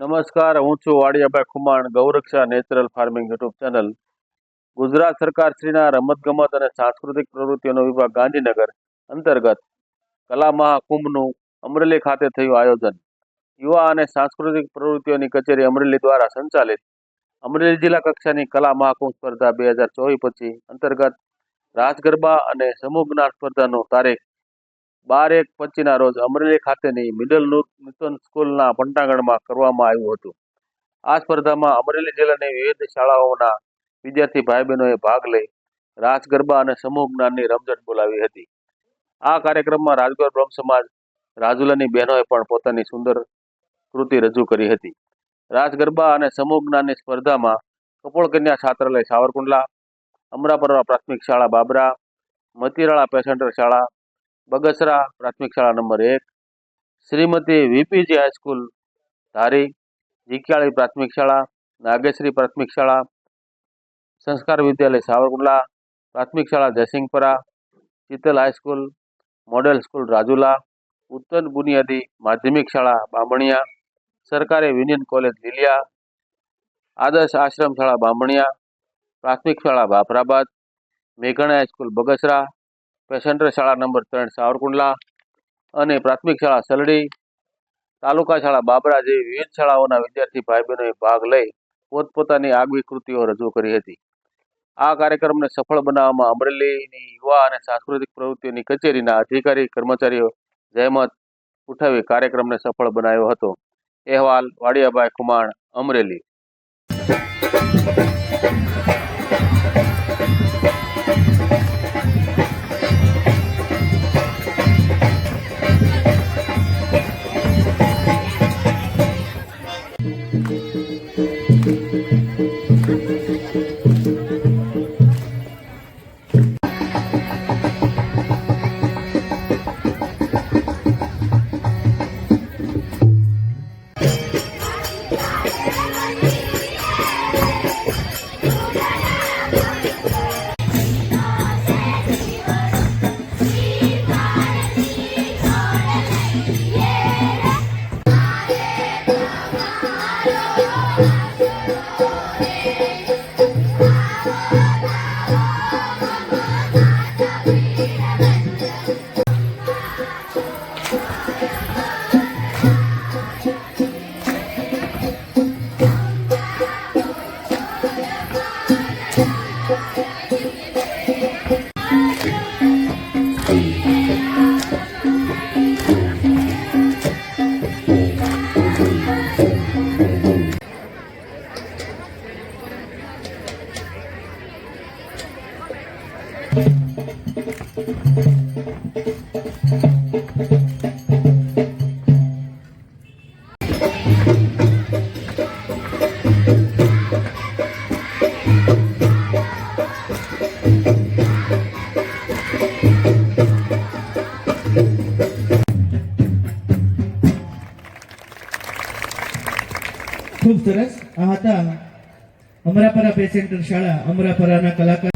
નમસ્કાર, હું છું Vadiyabhai Khuman, Gauraksha natural farming YouTube channel. Gujarat સરકાર શ્રીના રમતગમત અને સાંસ્કૃતિક પ્રવૃત્તિઓનો વિભાગ ગાંધીનગર અંતર્ગત કલા મહાકુંભનું અમરેલી ખાતે થયું આયોજન. યુવા અને સાંસ્કૃતિક પ્રવૃત્તિઓની કચેરી અમરેલી દ્વારા સંચાલિત અમરેલી જિલ્લા કક્ષાની કલા મહાકુંભ સ્પર્ધા બે હજાર ચોવીસ પછી અંતર્ગત રાસ ગરબા અને સમૂહ જ્ઞાન સ્પર્ધાનો તારીખ બાર એક પચીના રોજ અમરેલી ખાતેની મિડલ નૂતન સ્કૂલના પંટાગણમાં કરવામાં આવ્યું હતું. આ સ્પર્ધામાં અમરેલી જિલ્લાની વિવિધ શાળાઓના વિદ્યાર્થી ભાઈ બહેનોએ ભાગ લઈ રાસ, ગરબા અને સમૂહ જ્ઞાનની રમઝટ બોલાવી હતી. આ કાર્યક્રમમાં રાજગોર બ્રહ્મ સમાજ રાજુલાની બહેનોએ પણ પોતાની સુંદર કૃતિ રજૂ કરી હતી. રાસ, ગરબા અને સમૂહ જ્ઞાનની સ્પર્ધામાં કપોળ કન્યા છાત્રાલય સાવરકુંડલા, અમરાપરવા પ્રાથમિક શાળા બાબરા, મતીરાળા પેસેન્ટર શાળા બગસરા પ્રાથમિક શાળા નંબર એક, શ્રીમતી વીપીજી હાઈસ્કૂલ ધારી જીકાળી પ્રાથમિક શાળા, નાગેશ્રી પ્રાથમિક શાળા, સંસ્કાર વિદ્યાલય સાવરકુંડલા, પ્રાથમિક શાળા Jaysinhpara Shital high school model school Rajula, ઉત્તર બુનિયાદી માધ્યમિક શાળા બામણિયા, સરકારી યુનિયન કોલેજ લીલિયા, આદર્શ આશ્રમ શાળા બામણિયા, પ્રાથમિક શાળા બાફરાબાદ મેઘાણા હાઈસ્કૂલ બગસરા પેસેન્ટર શાળા નંબર ત્રણ, સાવરકુંડલા અને પ્રાથમિક શાળા સલડી તાલુકા શાળા બાબરા જેવી વિવિધ શાળાઓના વિદ્યાર્થી ભાઈ બહેનોએ ભાગ લઈ પોતપોતાની આગવી કૃતિઓ રજૂ કરી હતી. આ કાર્યક્રમને સફળ બનાવવામાં અમરેલીની યુવા અને સાંસ્કૃતિક પ્રવૃત્તિઓની કચેરીના અધિકારી, કર્મચારીઓ જહેમત ઉઠાવી કાર્યક્રમને સફળ બનાવ્યો હતો. અહેવાલ, વાડિયાભાઈ કુમાણ અમરેલી. ખૂબ સરસ આ હતા અમરાપરા પેસેન્ટર શાળા અમરાપરાના કલાકાર